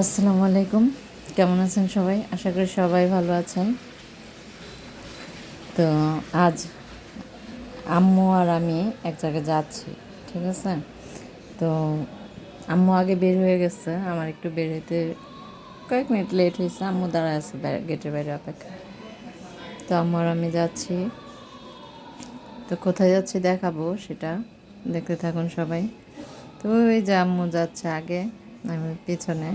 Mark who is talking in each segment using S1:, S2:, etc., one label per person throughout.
S1: আসসালামু আলাইকুম। কেমন আছেন সবাই? আশা করি সবাই ভালো আছেন। তো আজ আম্মু আর আমি এক জায়গায় যাচ্ছি, ঠিক আছে? তো আম্মু আগে বের হয়ে গেছে, আমার একটু বের হইতে কয়েক মিনিট লেট হয়েছে আম্মু দাঁড়ায় আছে গেটের বাইরে অপেক্ষা। তো আম্মু আর আমি যাচ্ছি। তো কোথায় যাচ্ছি দেখাবো সেটা, দেখতে থাকুন সবাই। তো ওই যে আম্মু যাচ্ছে আগে, আমি পিছনে।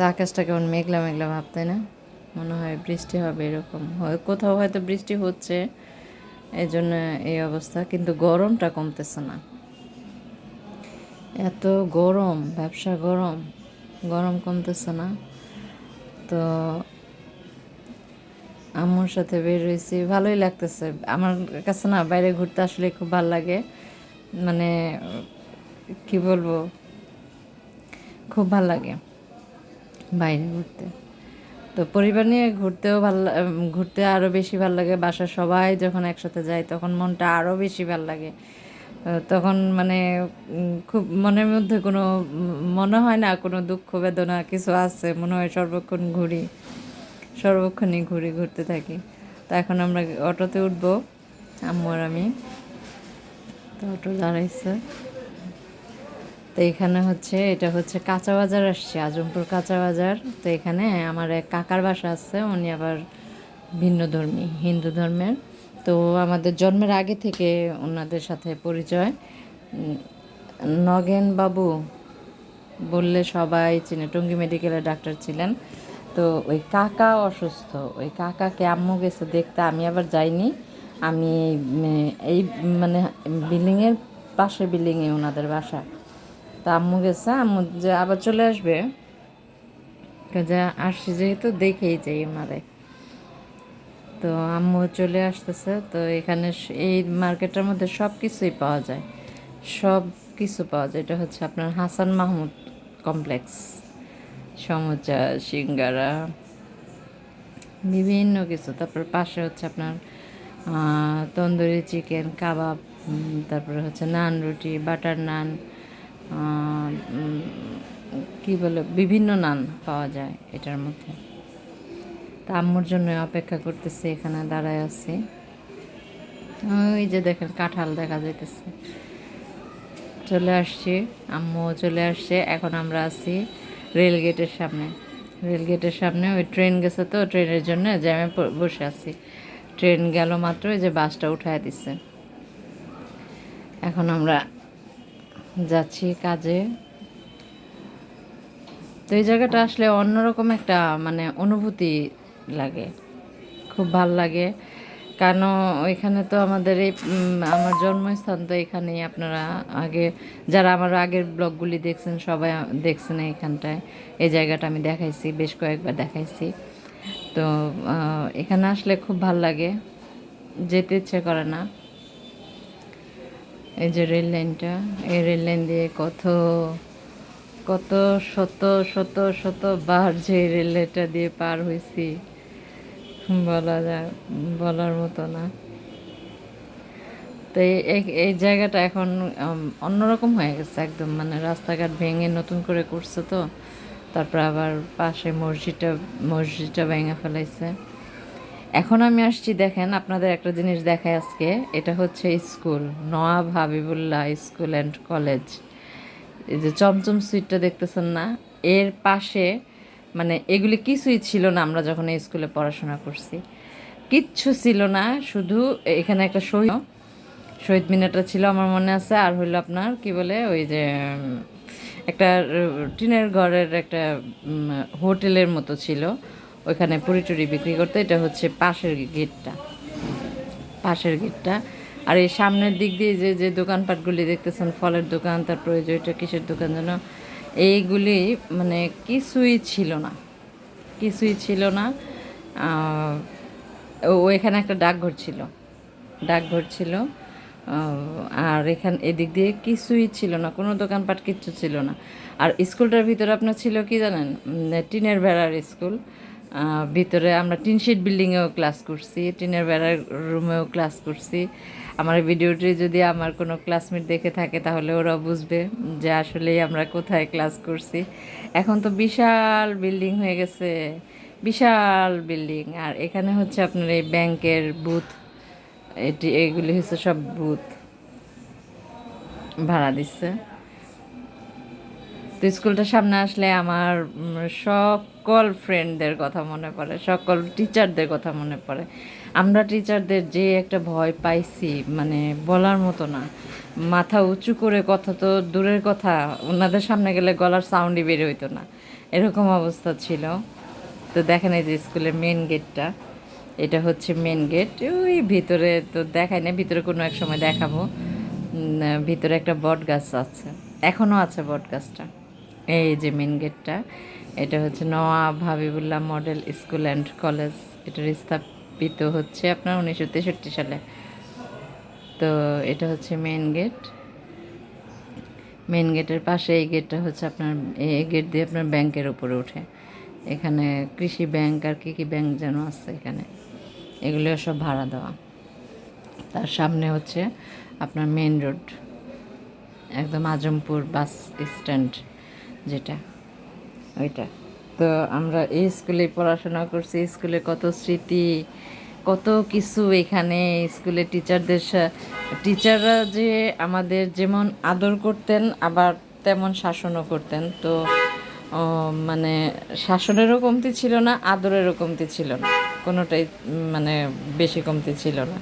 S1: তো আকাশটা কেমন মেঘলা মেঘলা ভাব, তাই না? মনে হয় বৃষ্টি হবে এরকম। হয় কোথাও হয়তো বৃষ্টি হচ্ছে এই জন্য এই অবস্থা, কিন্তু গরমটা কমতেছে না। এত গরম, ব্যবসা গরম গরম কমতেছে না। তো আম্মুর সাথে বের হয়েছি, ভালোই লাগতেছে। আমার কাছে না, বাইরে ঘুরতে আসলে খুব ভালো লাগে। মানে কি বলব? খুব ভালো লাগে। বাইরে ঘুরতে। তো পরিবার নিয়ে ঘুরতেও ভালো ঘুরতে আরও বেশি ভালো লাগে। বাসার সবাই যখন একসাথে যায়, তখন মনটা আরও বেশি ভালো লাগে। তখন মানে খুব মনের মধ্যে কোনো মনে হয় না কোনো দুঃখ, বেদনা কিছু আছে। মনে হয় সর্বক্ষণ ঘুরি, সর্বক্ষণই ঘুরি, ঘুরতে থাকি। তো এখন আমরা অটোতে উঠবো, আম্মু আর আমি। তো অটো দাঁড়াইছে। তো এখানে হচ্ছে, এটা হচ্ছে কাঁচা বাজার আসছে, আজমপুর কাঁচা বাজার। তো এখানে আমার এক কাকার বাসা আছে, উনি আবার ভিন্ন ধর্মী, হিন্দু ধর্মের। তো আমাদের জন্মের আগে থেকে ওনাদের সাথে পরিচয়। নগেন বাবু বললে সবাই চিনে, টঙ্গী মেডিকেলের ডাক্তার ছিলেন। তো ওই কাকা অসুস্থ, ওই কাকাকে আম্মু গেছে দেখতে, আমি আবার যাইনি। আমি এই মানে বিল্ডিংয়ের পাশে বিল্ডিংয়ে ওনাদের বাসা। তা আম্মু গেছে, আম্মু যে আবার চলে আসবে। যে আসছি যেহেতু দেখেই যাই ওনারে তো আম্মু চলে আসতেছে, তো এখানে এই মার্কেটের মধ্যে সব কিছুই পাওয়া যায়। সব কিছু পাওয়া যায়। এটা হচ্ছে আপনার হাসান মাহমুদ কমপ্লেক্স, সমুচা, সিঙ্গারা, বিভিন্ন কিছু। তারপর পাশে হচ্ছে আপনার তন্দুরি চিকেন, কাবাব তারপরে হচ্ছে নান রুটি, বাটার নান কি বলে, বিভিন্ন নান পাওয়া যায় এটার মধ্যে। তা আম্মুর জন্য অপেক্ষা করতেছি, এখানে দাঁড়ায় আছি। ওই যে দেখেন, কাঁঠাল দেখা যাইতেছে। চলে আসছি, আম্মু চলে আসছে, এখন আমরা আছি রেল গেটের সামনে। রেল গেটের সামনে, ওই ট্রেন গেছে তো, ট্রেনের জন্য জ্যামে বসে আছি। ট্রেন গেল মাত্র যে বাসটা উঠায় দিচ্ছে এখন আমরা যাচ্ছি কাজে। তো এই জায়গাটা আসলে অন্যরকম একটা মানে অনুভূতি লাগে। খুব ভালো লাগে। কেন ওইখানে তো আমাদের এই আমার জন্মস্থান তো এখানেই। আপনারা আগে, যারা আমার আগের ব্লগগুলি দেখছেন, সবাই দেখছেন এইখানটায়। এই জায়গাটা আমি দেখাইছি, বেশ কয়েকবার দেখাইছি। তো এখানে আসলে খুব ভালো লাগে। যেতে ইচ্ছে করে না। এই যে রেল লাইনটা, এই রেল লাইন দিয়ে কত কত শত শত শত বার যে রেল লাইনটা দিয়ে পার হয়েছি, বলা যায়, বলার মতো না। তো এই- জায়গাটা এখন অন্যরকম হয়ে গেছে একদম মানে রাস্তাঘাট ভেঙে নতুন করে করছে তো, তারপর আবার পাশে মসজিদটা মসজিদটা ভেঙে ফেলাইছে। এখন আমি আসছি, দেখেন আপনাদের একটা জিনিস দেখায় আজকে। এটা হচ্ছে school, Nawab Habibullah school and college. এই যে চমচম সুইটটা দেখতেছেন না? এর পাশে মানে এগুলি কিছুই ছিল না আমরা যখন এই স্কুলে পড়াশোনা করছি। কিচ্ছু ছিল না, শুধু এখানে একটা শহীদ। শহীদ মিনারটা ছিল আমার মনে আছে, আর হইল আপনার, কি বলে, ওই যে একটা টিনের ঘরের একটা হোটেলের মতো ছিল। ওইখানে পুরি টুরি বিক্রি করতে এটা হচ্ছে পাশের গেটটা। পাশের গেটটা। আর এই সামনের দিক দিয়ে যে যে দোকানপাটগুলি দেখতেছেন ফলের দোকান তারপরে যে ওইটা কিসের দোকান যেন এইগুলি মানে কিছুই ছিল না। কিছুই ছিল না। আহ, ও এখানে একটা ডাকঘর ছিল। ডাকঘর ছিল। আর এখান এদিক দিয়ে কিছুই ছিল না। কোনো দোকানপাট কিচ্ছু ছিল না। আর স্কুলটার ভিতরে আপনার ছিল কি জানেন? টিনের বেড়ার স্কুল। ভিতরে আমরা টিন শিট বিল্ডিংয়েও ক্লাস করছি, টিনের বেড়ার রুমেও ক্লাস করছি। আমার ভিডিওটি যদি আমার কোনো ক্লাসমেট দেখে থাকে, তাহলে ওরা বুঝবে যে আসলেই আমরা কোথায় ক্লাস করছি। এখন তো বিশাল বিল্ডিং হয়ে গেছে, বিশাল বিল্ডিং। আর এখানে হচ্ছে আপনার এই ব্যাংকের বুথ, এটি, এগুলি হচ্ছে সব বুথ ভাড়া দিচ্ছে। তো স্কুলটার সামনে আসলে আমার সকল ফ্রেন্ডদের কথা মনে পড়ে, সকল টিচারদের কথা মনে পড়ে। আমরা টিচারদের যে একটা ভয় পাইছি মানে বলার মতো না। মাথা উঁচু করে কথা তো দূরের কথা, ওনাদের সামনে গেলে গলার সাউন্ডই বের হইতো না। এরকম অবস্থা ছিল। তো দেখেন এই যে স্কুলের মেন গেটটা এটা হচ্ছে মেন গেট ওই ভিতরে তো দেখাই না ভিতরে কোনো এক সময় দেখাবো। ভিতরে একটা বট গাছ আছে এখনও আছে বট গাছটা এই যে মেন গেটটা এটা হচ্ছে Nawab Habibullah model school and college এটা স্থাপিত হচ্ছে আপনার উনিশশো তেষট্টি সালে। তো এটা হচ্ছে মেন গেট মেন গেটের পাশে এই গেটটা হচ্ছে আপনার, এই গেট দিয়ে আপনার ব্যাংকের উপরে ওঠে এখানে কৃষি ব্যাংক আর কী কী ব্যাংক যেন আছে এখানে, এগুলো সব ভাড়া দেওয়া। তার সামনে হচ্ছে আপনার মেন রোড একদম আজমপুর বাস স্ট্যান্ড যেটা, ওইটা। তো আমরা এই স্কুলে পড়াশোনা করছি, স্কুলে কত স্মৃতি, কত কিছু এখানে স্কুলে টিচারদের টিচাররা যে আমাদের যেমন আদর করতেন, আবার তেমন শাসনও করতেন। তো মানে শাসনেরও কমতি ছিল না, আদরেরও কমতি ছিল না। কোনোটাই মানে বেশি কমতি ছিল না।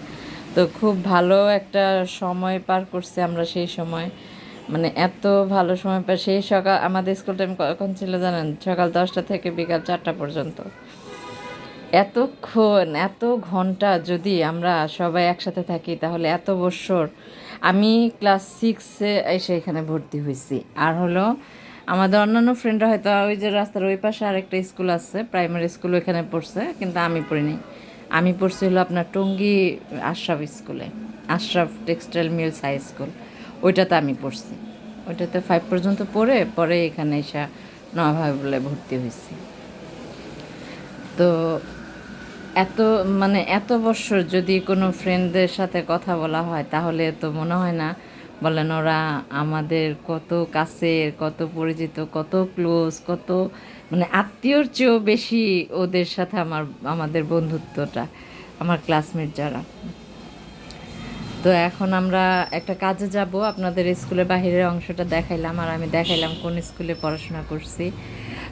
S1: তো খুব ভালো একটা সময় পার করছি আমরা সেই সময়। মানে এত ভালো সময় পার সেই সকাল, আমাদের স্কুল টাইম কখন ছিল জানেন? সকাল দশটা থেকে বিকাল চারটা পর্যন্ত। এতক্ষণ এত ঘণ্টা যদি আমরা সবাই একসাথে থাকি, তাহলে এত বছর। আমি ক্লাস সিক্সে এসে এখানে ভর্তি হয়েছি। আর হলো, আমাদের অন্যান্য ফ্রেন্ডরা হয়তো ওই যে রাস্তার ওই পাশে আরেকটা স্কুল আছে প্রাইমারি স্কুল ওইখানে পড়ছে, কিন্তু আমি পড়িনি। আমি পড়ছি হলো আপনার টঙ্গী আশরাফ স্কুলে Ashraf textile mills high school ওইটাতে আমি পড়ছি। ওইটাতে ফাইভ পর্যন্ত পড়ে, পরে এখানে এসে বলে ভর্তি হয়েছি। তো এত মানে এত বছর যদি কোনো ফ্রেন্ডদের সাথে কথা বলা হয়, তাহলে তো মনে হয় না, বলেন ওরা আমাদের কত কাছের, কত পরিচিত, কত ক্লোজ কত মানে আত্মীয়র চেয়েও বেশি ওদের সাথে আমার, আমাদের বন্ধুত্বটা, আমার ক্লাসমেট যারা। তো এখন আমরা একটা কাজে যাব। আপনাদের স্কুলের বাহিরের অংশটা দেখাইলাম আর আমি দেখাইলাম কোন স্কুলে পড়াশোনা করছি।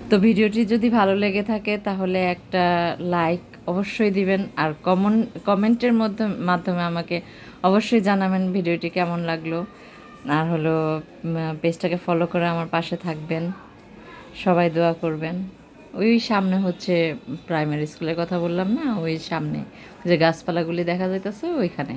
S1: তো ভিডিওটি যদি ভালো লেগে থাকে তাহলে একটা লাইক অবশ্যই দিবেন আর কমন, কমেন্টের মধ্যে, মাধ্যমে আমাকে অবশ্যই জানাবেন ভিডিওটি কেমন লাগল। আর হলো পেজটাকে ফলো করে আমার পাশে থাকবেন। সবাই দোয়া করবেন। ওই সামনে হচ্ছে প্রাইমারি স্কুলের কথা বললাম না? ওই সামনে যে গাছপালাগুলি দেখা যাইতেছে ওইখানে।